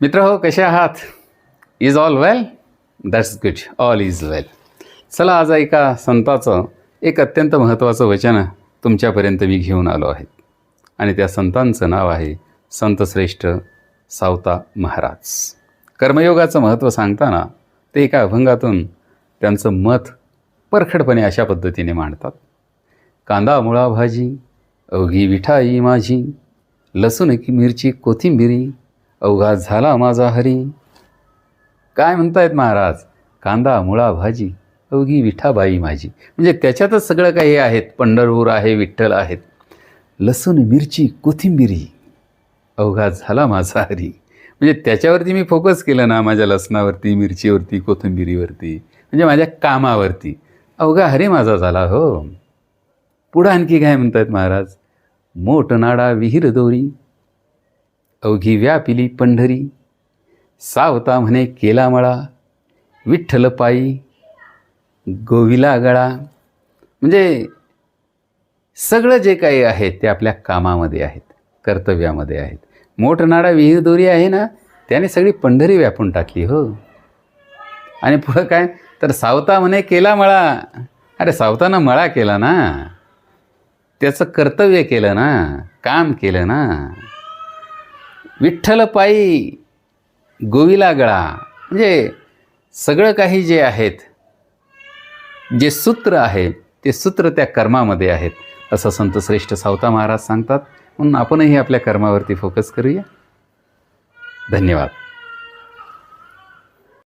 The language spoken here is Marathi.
मित्र हो कसे आहात? Is all well that's good all is well चला आज एका संताचं एक अत्यंत महत्त्वाचं वचन तुमच्यापर्यंत मी घेऊन आलो आहे. आणि त्या संतांचं नाव आहे संतश्रेष्ठ सावता महाराज. कर्मयोगाचं महत्त्व सांगताना ते एका अभंगातून त्यांचं मत परखडपणे अशा पद्धतीने मांडतात. कांदा मुळा भाजी अवघी विठाई माझी लसूण की मिरची कोथिंबिरी अवघात झाला माझा हरी. काय म्हणतायत महाराज? कांदा मुळा भाजी अवघी विठाबाई माझी. म्हणजे त्याच्यातच सगळं काही आहेत. पंढरपूर आहे विठ्ठल आहेत. लसूण मिरची कोथिंबिरी. अवघात झाला माझा हरी. म्हणजे त्याच्यावरती मी फोकस केलं ना माझ्या लसणावरती मिरचीवरती कोथिंबिरीवरती. म्हणजे माझ्या कामावरती. अवघा हरी माझा झाला हो. पुढं आणखी काय म्हणतात महाराज? मोठ नाडा विहीर दोरी. अवघी व्यापिली पंढरी. सावता म्हणे केला मळा विठ्ठल पायी गोविला गळा. म्हणजे सगळं जे काही आहे ते आपल्या कामामध्ये आहेत कर्तव्यामध्ये आहेत. मोठनाडा विहीर दोरी आहे ना त्याने सगळी पंढरी व्यापून टाकली हो. आणि पुढं काय? तर सावता म्हणे केला मळा. अरे सावतानं मळा केला ना. त्याचं कर्तव्य केलं ना काम केलं ना. विठ्ठलपायी गोविला गळा. म्हणजे सगळं काही जे आहेत जे सूत्र आहे ते सूत्र त्या कर्मामध्ये आहेत असं संत श्रेष्ठ सावता महाराज सांगतात. म्हणून आपणही आपल्या कर्मावरती फोकस करूया. धन्यवाद.